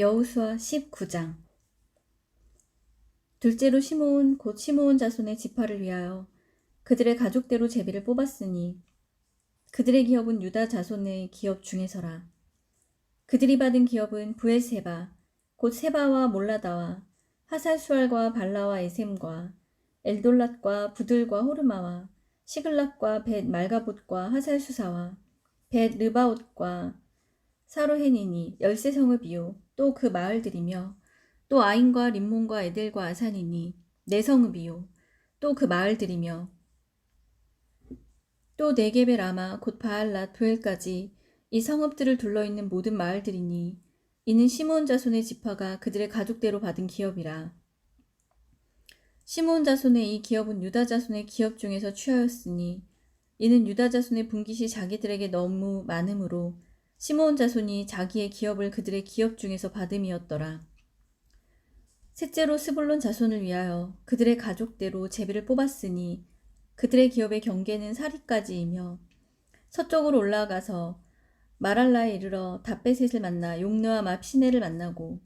여우수아 19장. 둘째로 시므온 곧 시므온 자손의 지파를 위하여 그들의 가족대로 제비를 뽑았으니 그들의 기업은 유다 자손의 기업 중에서라. 그들이 받은 기업은 부에세바 곧 세바와 몰라다와 하살수알과 발라와 에셈과 엘돌랏과 부들과 호르마와 시글락과 벳 말가봇과 하살수사와 벳 르바옷과 사로헤니니 열세 성읍이요 또 그 마을들이며 또 아인과 림몬과 에델과 아산이니 네 성읍이요. 또 그 마을들이며 또 네게베 라마 곧 바알랏 도엘까지 이 성읍들을 둘러 있는 모든 마을들이니 이는 시므온 자손의 지파가 그들의 가족대로 받은 기업이라. 시므온 자손의 이 기업은 유다 자손의 기업 중에서 취하였으니 이는 유다 자손의 분깃이 자기들에게 너무 많으므로 시므온 자손이 자기의 기업을 그들의 기업 중에서 받음이었더라. 셋째로 스불론 자손을 위하여 그들의 가족대로 제비를 뽑았으니 그들의 기업의 경계는 사리까지이며 서쪽으로 올라가서 마랄라에 이르러 다베셋을 만나 용느와 맙 시내를 만나고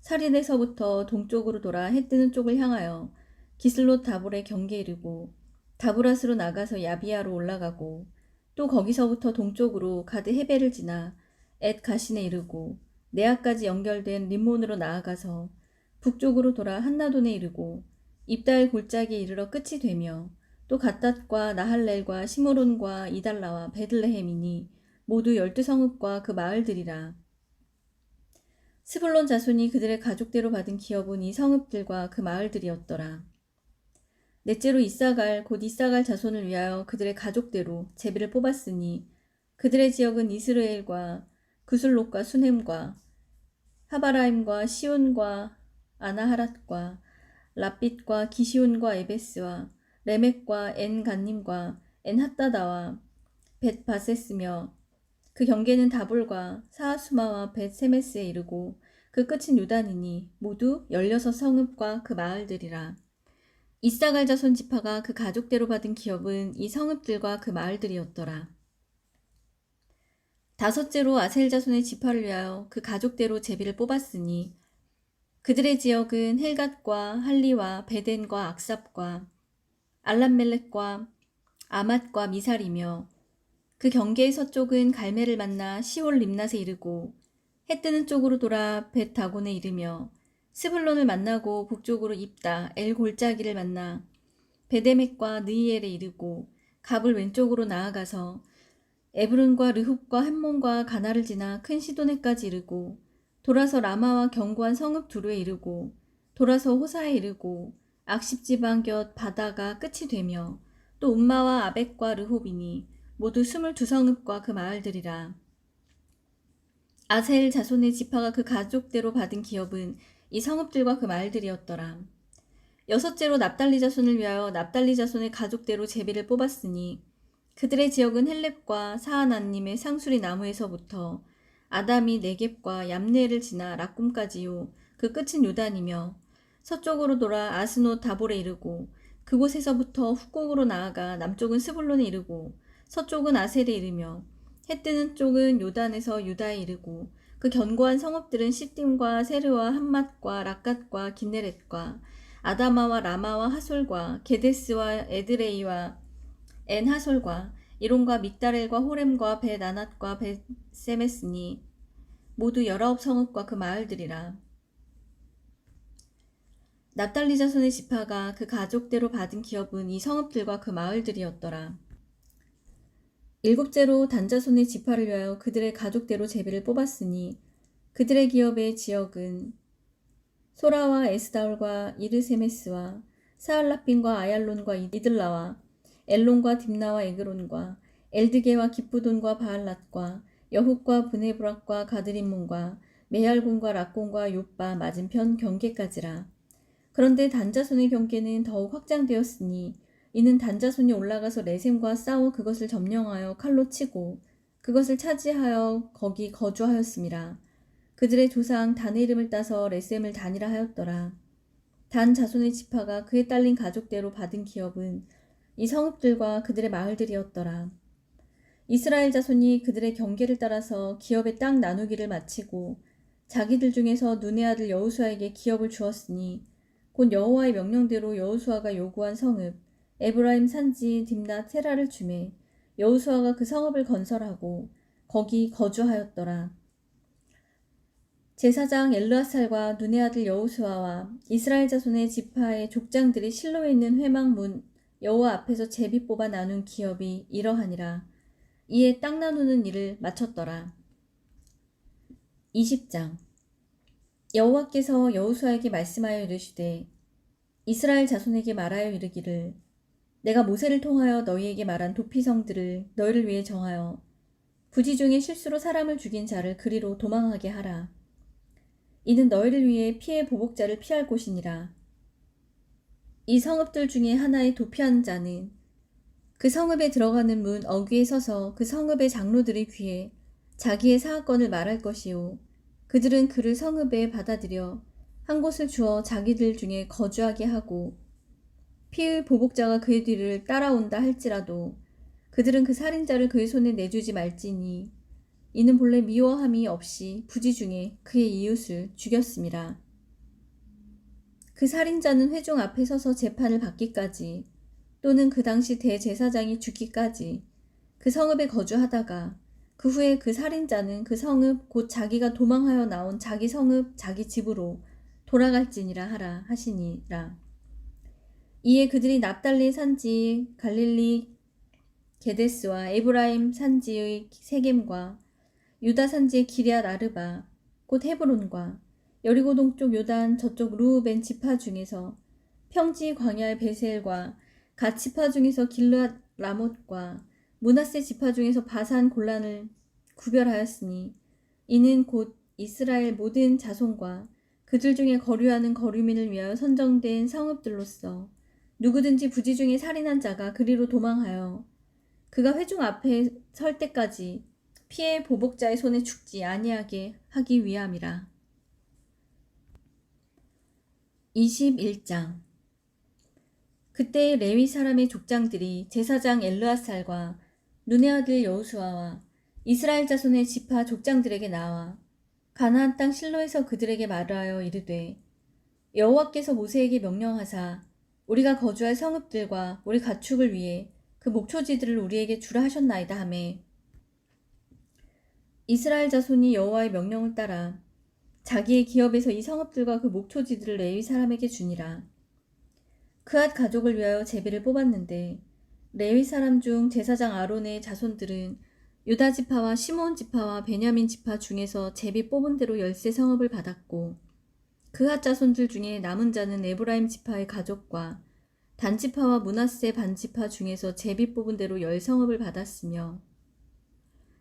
사리에서부터 동쪽으로 돌아 해 뜨는 쪽을 향하여 기슬롯 다볼의 경계에 이르고 다브라스로 나가서 야비아로 올라가고 또 거기서부터 동쪽으로 가드 헤베를 지나 엣 가신에 이르고 네아까지 연결된 림몬으로 나아가서 북쪽으로 돌아 한나돈에 이르고 입다엘 골짜기에 이르러 끝이 되며 또 갓닷과 나할렐과 시므론과 이달라와 베들레헴이니 모두 열두 성읍과 그 마을들이라. 스불론 자손이 그들의 가족대로 받은 기업은 이 성읍들과 그 마을들이었더라. 넷째로 이사갈 곧 이사갈 자손을 위하여 그들의 가족대로 제비를 뽑았으니 그들의 지역은 이스라엘과 구슬롯과 수넴과 하바라임과 시온과 아나하랏과 라빛과 기시온과 에베스와 레멕과 엔간님과 엔핫다다와 벳바세스며 그 경계는 다볼과 사하수마와 벳세메스에 이르고 그 끝은 유단이니 모두 열여섯 성읍과 그 마을들이라. 이사갈 자 손 지파가 그 가족대로 받은 기업은 이 성읍들과 그 마을들이었더라. 다섯째로 아셀 자손의 지파를 위하여 그 가족대로 제비를 뽑았으니 그들의 지역은 헬갓과 할리와 베덴과 악삽과 알람멜렉과 아맛과 미살이며 그 경계의 서쪽은 갈매를 만나 시올 림낫에 이르고 해 뜨는 쪽으로 돌아 벳 다곤에 이르며 스불론을 만나고 북쪽으로 입다 엘 골짜기를 만나 베데멕과 느이엘에 이르고 갑을 왼쪽으로 나아가서 에브론과 르훅과 햄몬과 가나를 지나 큰 시도네까지 이르고 돌아서 라마와 견고한 성읍 두루에 이르고 돌아서 호사에 이르고 악십 지방 곁 바다가 끝이 되며 또 움마와 아벡과 르홉이니 모두 스물두 성읍과 그 마을들이라. 아셀 자손의 지파가 그 가족대로 받은 기업은 이 성읍들과 그 마을들이었더라. 여섯째로 납달리 자손을 위하여 납달리 자손의 가족대로 제비를 뽑았으니 그들의 지역은 헬렙과 사하나님의 상수리 나무에서부터 아담이 네겝과 얌네를 지나 락꿈까지요. 그 끝은 요단이며 서쪽으로 돌아 아스노 다볼에 이르고 그곳에서부터 후곡으로 나아가 남쪽은 스불론에 이르고 서쪽은 아셀에 이르며 해 뜨는 쪽은 요단에서 유다에 이르고 그 견고한 성읍들은 시딤과 세르와 한맛과 락갓과 긴네렛과 아다마와 라마와 하솔과 게데스와 에드레이와 엔하솔과 이론과 믹다렐과 호렘과 벳아낫과 벳세메스니 모두 열아홉 성읍과 그 마을들이라. 납달리 자손의 지파가 그 가족대로 받은 기업은 이 성읍들과 그 마을들이었더라. 일곱째로 단자손의 지파를 위하여 그들의 가족대로 제비를 뽑았으니 그들의 기업의 지역은 소라와 에스다올과 이르세메스와 사알라핀과 아얄론과 이들라와 엘론과 딥나와 에그론과 엘드게와 기쁘돈과 바알랏과 여훅과 브네브락과 가드림몬과 메알곤과 락곤과 요빠 맞은편 경계까지라. 그런데 단자손의 경계는 더욱 확장되었으니 이는 단자손이 올라가서 레셈과 싸워 그것을 점령하여 칼로 치고 그것을 차지하여 거기 거주하였습니다. 그들의 조상 단의 이름을 따서 레셈을 단이라 하였더라. 단 자손의 지파가 그에 딸린 가족대로 받은 기업은 이 성읍들과 그들의 마을들이었더라. 이스라엘 자손이 그들의 경계를 따라서 기업의 땅 나누기를 마치고 자기들 중에서 눈의 아들 여호수아에게 기업을 주었으니 곧 여호와의 명령대로 여호수아가 요구한 성읍 에브라임 산지 딥나 테라를 주매 여호수아가 그 성읍을 건설하고 거기 거주하였더라. 제사장 엘르아살과 눈의 아들 여호수아와 이스라엘 자손의 지파의 족장들이 실로에 있는 회막문 여호와 앞에서 제비 뽑아 나눈 기업이 이러하니라. 이에 땅 나누는 일을 마쳤더라. 20장 여호와께서 여호수아에게 말씀하여 이르시되 이스라엘 자손에게 말하여 이르기를 내가 모세를 통하여 너희에게 말한 도피성들을 너희를 위해 정하여 부지 중에 실수로 사람을 죽인 자를 그리로 도망하게 하라. 이는 너희를 위해 피해 보복자를 피할 곳이니라. 이 성읍들 중에 하나의 도피한 자는 그 성읍에 들어가는 문 어귀에 서서 그 성읍의 장로들의 귀에 자기의 사건을 말할 것이요. 그들은 그를 성읍에 받아들여 한 곳을 주어 자기들 중에 거주하게 하고 피의 보복자가 그의 뒤를 따라온다 할지라도 그들은 그 살인자를 그의 손에 내주지 말지니 이는 본래 미워함이 없이 부지 중에 그의 이웃을 죽였습니다. 그 살인자는 회중 앞에 서서 재판을 받기까지 또는 그 당시 대제사장이 죽기까지 그 성읍에 거주하다가 그 후에 그 살인자는 그 성읍 곧 자기가 도망하여 나온 자기 성읍 자기 집으로 돌아갈지니라 하라 하시니라. 이에 그들이 납달리 산지 갈릴리 게데스와 에브라임 산지의 세겜과 유다 산지의 기리앗 아르바 곧 헤브론과 여리고 동쪽 요단 저쪽 루우벤 지파 중에서 평지 광야의 베셀과 갓 지파 중에서 길르앗 라못과 문하세 지파 중에서 바산 골란을 구별하였으니 이는 곧 이스라엘 모든 자손과 그들 중에 거류하는 거류민을 위하여 선정된 성읍들로서 누구든지 부지 중에 살인한 자가 그리로 도망하여 그가 회중 앞에 설 때까지 피해 보복자의 손에 죽지 아니하게 하기 위함이라. 21장 그때 레위 사람의 족장들이 제사장 엘르아살과 눈의 아들 여호수아와 이스라엘 자손의 지파 족장들에게 나와 가나안 땅 실로에서 그들에게 말하여 이르되 여호와께서 모세에게 명령하사 우리가 거주할 성읍들과 우리 가축을 위해 그 목초지들을 우리에게 주라 하셨나이다 하매. 이스라엘 자손이 여호와의 명령을 따라 자기의 기업에서 이 성읍들과 그 목초지들을 레위 사람에게 주니라. 그앗 가족을 위하여 제비를 뽑았는데 레위 사람 중 제사장 아론의 자손들은 유다 지파와 시몬 지파와 베냐민 지파 중에서 제비 뽑은 대로 열세 성읍을 받았고 그앗 자손들 중에 남은 자는 에브라임 지파의 가족과 단지파와 문하세 반지파 중에서 제비 뽑은 대로 열 성읍을 받았으며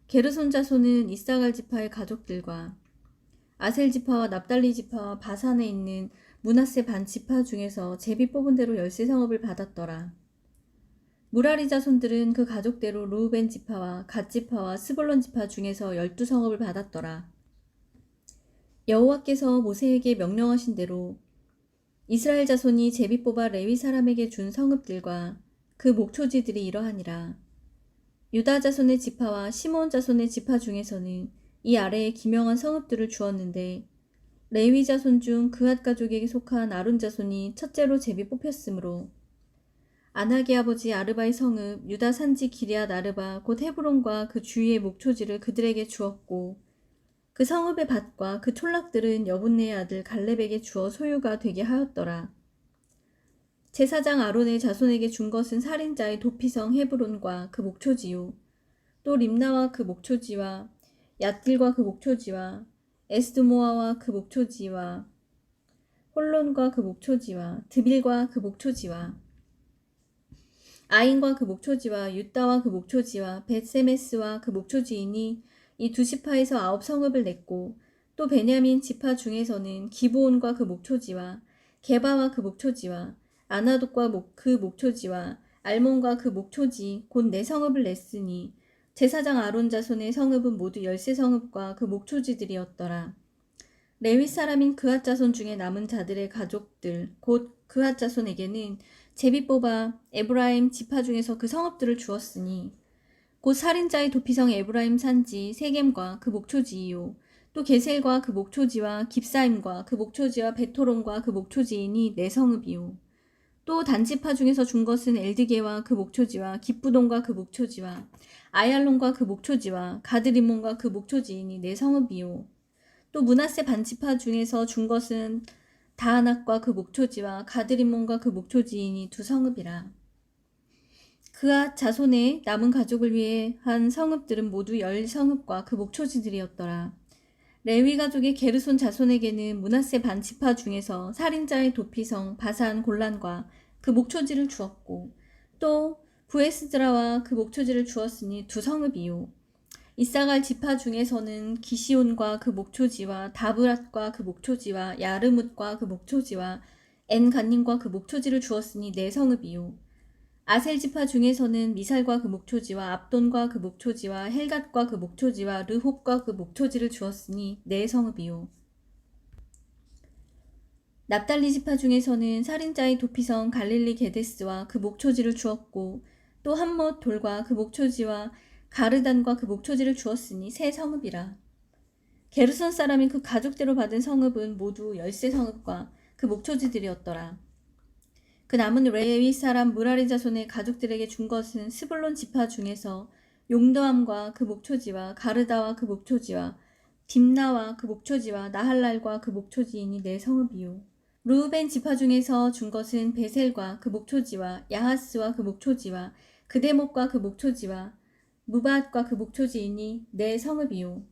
게르손 자손은 이사갈 지파의 가족들과 아셀 지파와 납달리 지파와 바산에 있는 문하세 반지파 중에서 제비 뽑은 대로 열세 성읍을 받았더라. 무라리 자손들은 그 가족대로 루우벤 지파와 갓 지파와 스볼론 지파 중에서 열두 성읍을 받았더라. 여호와께서 모세에게 명령하신 대로 이스라엘 자손이 제비 뽑아 레위 사람에게 준 성읍들과 그 목초지들이 이러하니라. 유다 자손의 지파와 시몬 자손의 지파 중에서는 이 아래에 기명한 성읍들을 주었는데 레위 자손 중 그앗 가족에게 속한 아론 자손이 첫째로 제비 뽑혔으므로 아나게 아버지 아르바의 성읍 유다 산지 기리앗 아르바 곧 헤브론과 그 주위의 목초지를 그들에게 주었고 그 성읍의 밭과 그 촌락들은 여분네의 아들 갈렙에게 주어 소유가 되게 하였더라. 제사장 아론의 자손에게 준 것은 살인자의 도피성 헤브론과 그 목초지요. 또 림나와 그 목초지와 얏딜과 그 목초지와 에스드모아와 그 목초지와 홀론과 그 목초지와 드빌과 그 목초지와 아인과 그 목초지와 유다와 그 목초지와 벳세메스와 그 목초지이니 이 두 지파에서 아홉 성읍을 냈고 또 베냐민 지파 중에서는 기브온과 그 목초지와 게바와 그 목초지와 아나돗과 그 목초지와 알몬과 그 목초지 곧 네 성읍을 냈으니 제사장 아론 자손의 성읍은 모두 열세 성읍과 그 목초지들이었더라. 레위 사람인 그앗 자손 중에 남은 자들의 가족들 곧 그앗 자손에게는 제비 뽑아 에브라임 지파 중에서 그 성읍들을 주었으니 곧 살인자의 도피성 에브라임 산지 세겜과 그 목초지이요 또 게셀과 그 목초지와 깁사임과 그 목초지와 베토론과 그 목초지이니 네 성읍이요. 또 단지파 중에서 준 것은 엘드게와 그 목초지와 기쁘돈과 그 목초지와 아얄론과 그 목초지와 가드리몬과 그 목초지이니 네 성읍이요. 또 문하세 반지파 중에서 준 것은 다하낙과 그 목초지와 가드리몬과 그 목초지이니 두 성읍이라. 그앗 자손의 남은 가족을 위해 한 성읍들은 모두 열 성읍과 그 목초지들이었더라. 레위 가족의 게르손 자손에게는 문하세 반 지파 중에서 살인자의 도피성 바산 골란과 그 목초지를 주었고 또 부에스드라와 그 목초지를 주었으니 두 성읍이요. 이사갈 지파 중에서는 기시온과 그 목초지와 다브랏과 그 목초지와 야르뭇과 그 목초지와 엔간님과 그 목초지를 주었으니 네 성읍이요. 아셀 지파 중에서는 미살과 그 목초지와 압돈과 그 목초지와 헬갓과 그 목초지와 르홉과 그 목초지를 주었으니 네 성읍이요. 납달리 지파 중에서는 살인자의 도피성 갈릴리 게데스와 그 목초지를 주었고 또 한못 돌과 그 목초지와 가르단과 그 목초지를 주었으니 세 성읍이라. 게르손 사람이 그 가족대로 받은 성읍은 모두 열세 성읍과 그 목초지들이었더라. 그 남은 레위 사람 무라리 자손의 가족들에게 준 것은 스불론 지파 중에서 용도함과 그 목초지와 가르다와 그 목초지와 딥나와 그 목초지와 나할랄과 그 목초지이니 네 성읍이요. 루벤 지파 중에서 준 것은 베셀과 그 목초지와 야하스와 그 목초지와 그대목과 그 목초지와 무밭과 그 목초지이니 네 성읍이요.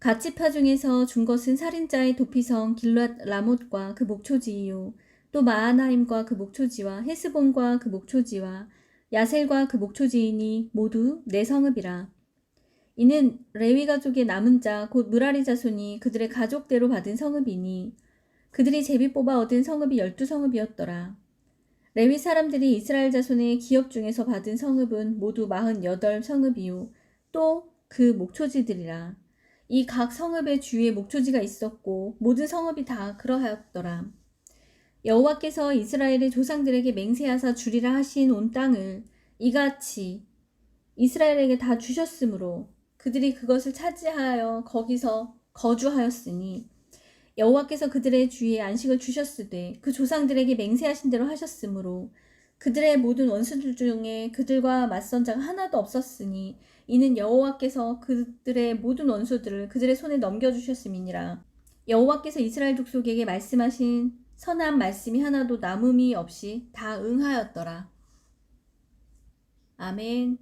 갓지파 중에서 준 것은 살인자의 도피성 길랏 라못과 그 목초지이요. 또 마하나임과 그 목초지와 헤스본과 그 목초지와 야셀과 그 목초지이니 모두 네 성읍이라. 이는 레위 가족의 남은 자 곧 무라리 자손이 그들의 가족대로 받은 성읍이니 그들이 제비 뽑아 얻은 성읍이 열두 성읍이었더라. 레위 사람들이 이스라엘 자손의 기업 중에서 받은 성읍은 모두 마흔 여덟 성읍이요. 또 그 목초지들이라. 이 각 성읍의 주위에 목초지가 있었고 모든 성읍이 다 그러하였더라. 여호와께서 이스라엘의 조상들에게 맹세하사 주리라 하신 온 땅을 이같이 이스라엘에게 다 주셨으므로 그들이 그것을 차지하여 거기서 거주하였으니 여호와께서 그들의 주위에 안식을 주셨으되 그 조상들에게 맹세하신 대로 하셨으므로 그들의 모든 원수들 중에 그들과 맞선 자가 하나도 없었으니 이는 여호와께서 그들의 모든 원수들을 그들의 손에 넘겨 주셨음이니라. 여호와께서 이스라엘 족속에게 말씀하신 선한 말씀이 하나도 남음이 없이 다 응하였더라. 아멘.